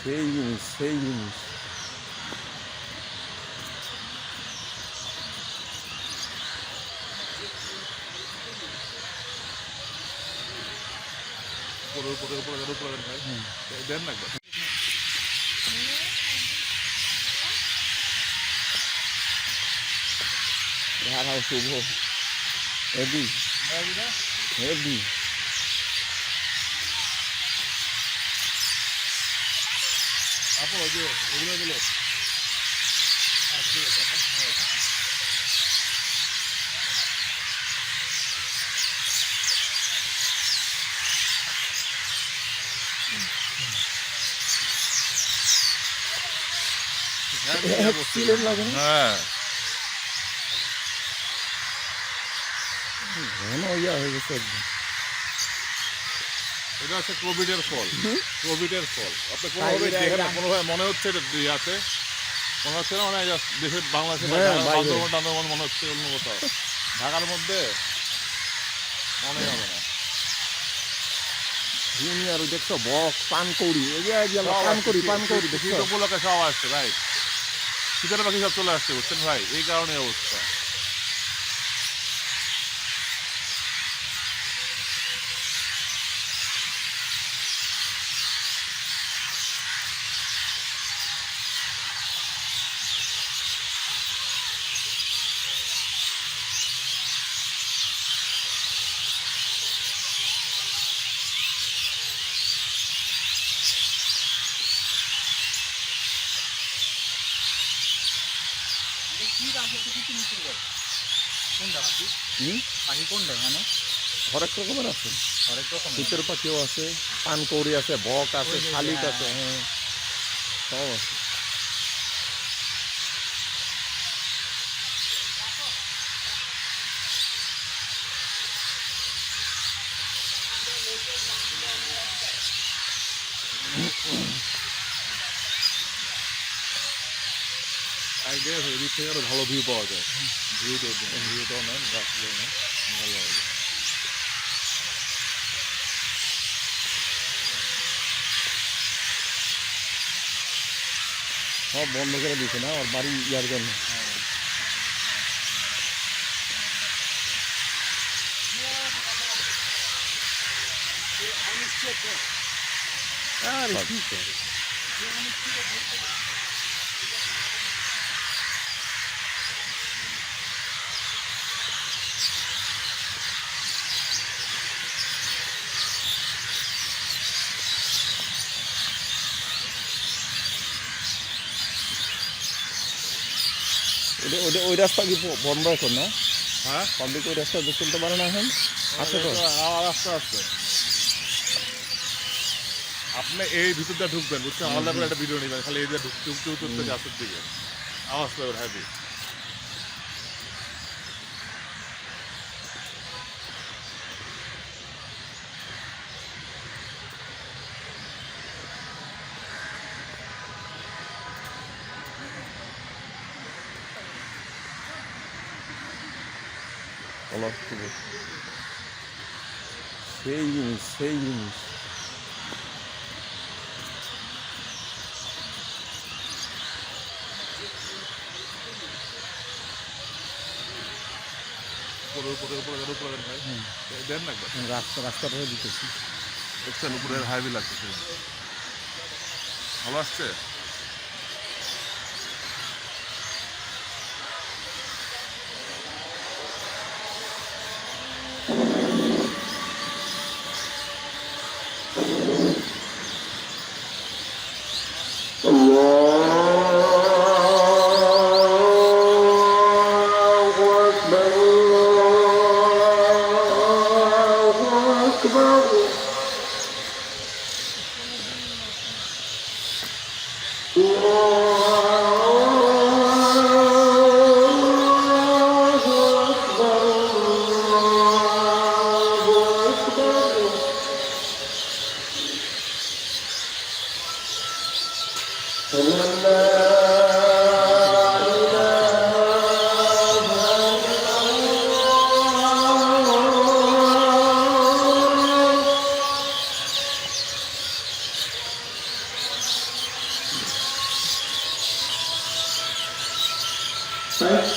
সেই জিনিস সেই জিনিস উপরে উপরে উপরে উপরে ভাই দেন না একবার। ধারাও শুভ। Heavy heavy আপু ওই যে ওগুলো গুলো আচ্ছা ঠিক আছে আপু। হ্যাঁ, okay. এক্সিলেন্ট লাগে না হ্যাঁ ঘন ইয়া হয়ে গেছে একদম এটা হচ্ছে কোভিডের ফল। কোভিডের ফল। আপনি কোনোভাবে দেখেন কোনোভাবে মনে হচ্ছে এটা ইয়াতে। মনে হচ্ছে না মানে দেশের বাংলাদেশে বা হ্যাঁ। আন্দোলন মনে হচ্ছে অন্য কোথাও। ঢাকার মধ্যে মনে হবে না। দেখছ বক পান সব পান করি পান উপলক্ষে সব আসছে রাইট শীতের পাখি সব চলে আসছে বুঝছেন ভাই? এই কারণে অবস্থা। পাখি কোনটা মানে হরেক রকমের আছে। হরেক রকম শীতের পাখিও আছে পানকৌড়ি আছে বক আছে শালিক হ্যাঁ। আছে হ্যাঁ। সব আছে। জায়গায় এদিক থেকে আরও ভালো ভিউ পাওয়া যায়। ভিউ দেখবেন ভিউটাও নেন গাছগুলো নেন ভালো হবে সব বন্ধ করে দিছে না ওর বাড়ি ইয়ার জন্য? আরে কি করে? ওই রাস্তা কি বন্ধ এখন না? হ্যাঁ? পাবলিক ওই রাস্তা চলতে পারে না এখন? আছে তো? রাস্তা আস্তে আস্তে আপনি এই ভিতরটা ঢুকবেন বুঝছেন? করে একটা ভিডিও নেবেন খালি এই যে ঢুকতে ঢুকতে উঠতে গাছের দিকে। আওয়াজ পাবেন হ্যাভি অলপ শুভ সেই জিনিস সেই জিনিস রাস্তা রাস্তাটা দিতেছি দেখছেন উপরে হাইভি লাগতেছে ভালো আসছে Vamos!